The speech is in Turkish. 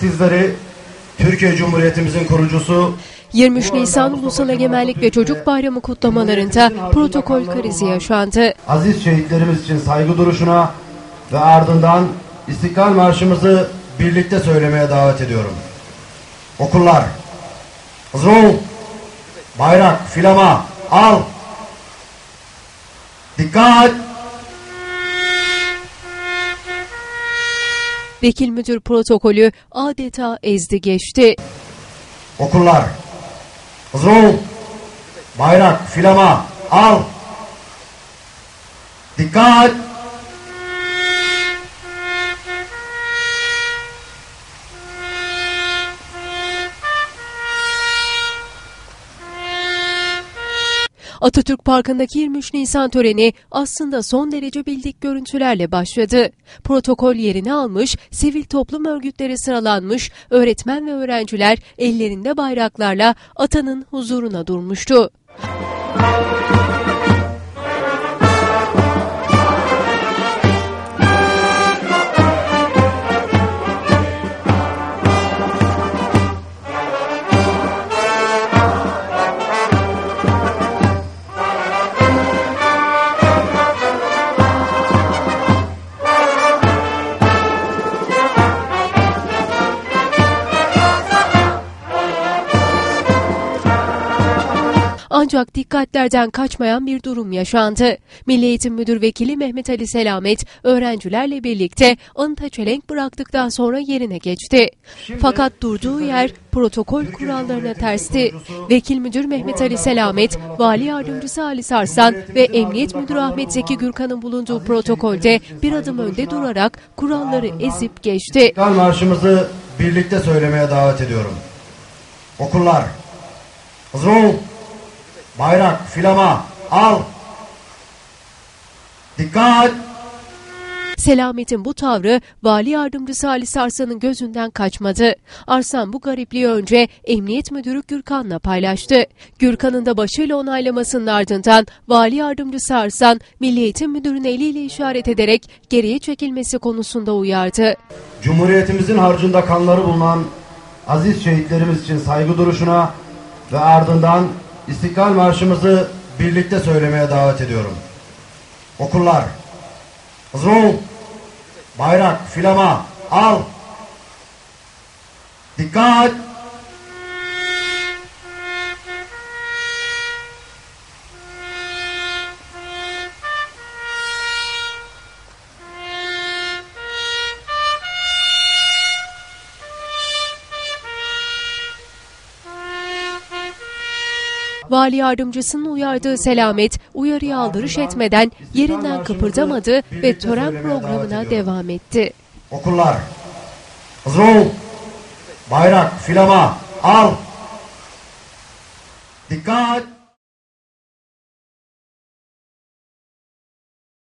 sizleri Türkiye Cumhuriyetimizin kurucusu 23 Nisan Ulusal Egemenlik ve Çocuk Bayramı kutlamalarında protokol krizi yaşandı. aziz şehitlerimiz için saygı duruşuna ve ardından İstiklal Marşımızı birlikte söylemeye davet ediyorum. Okullar, hazır ol, bayrak, filama, al. Dikkat! Vekil müdür protokolü adeta ezdi geçti. Okullar, ol, bayrak, filama, al. Dikkat! Atatürk Parkı'ndaki 23 Nisan töreni aslında son derece bildik görüntülerle başladı. Protokol yerini almış, sivil toplum örgütleri sıralanmış, öğretmen ve öğrenciler ellerinde bayraklarla atanın huzuruna durmuştu. Ancak dikkatlerden kaçmayan bir durum yaşandı. Milli Eğitim Müdür Vekili Mehmet Ali Selamet öğrencilerle birlikte anıta çelenk bıraktıktan sonra yerine geçti. Fakat durduğu yer protokol kurallarına tersti. Vekil Müdür Mehmet Ali Selamet, Vali Yardımcısı Ali Sarsan ve Emniyet Müdürü Ahmet Zeki Gürkan'ın bulunduğu protokolde bir adım önde durarak kuralları ezip geçti. İstiklal Marşımızı birlikte söylemeye davet ediyorum. Okullar, hazır ol, bayrak, filama, al. Dikkat! Selamet'in bu tavrı Vali Yardımcısı Ali Sarsan'ın gözünden kaçmadı. Arslan bu garipliği önce Emniyet Müdürü Gürkan'la paylaştı. Gürkan'ın da başıyla onaylamasının ardından Vali Yardımcısı Arslan, Milli Eğitim Müdürü'ne eliyle işaret ederek geriye çekilmesi konusunda uyardı. Cumhuriyetimizin harcında kanları bulunan aziz şehitlerimiz için saygı duruşuna ve ardından İstiklal Marşımızı birlikte söylemeye davet ediyorum. Okullar, ol, bayrak, filama, al. Dikkat! Vali Yardımcısının uyardığı Selamet, uyarıya aldırış etmeden yerinden kıpırdamadı ve tören programına devam etti. Okullar, hazır bayrak, filama, al. Dikkat!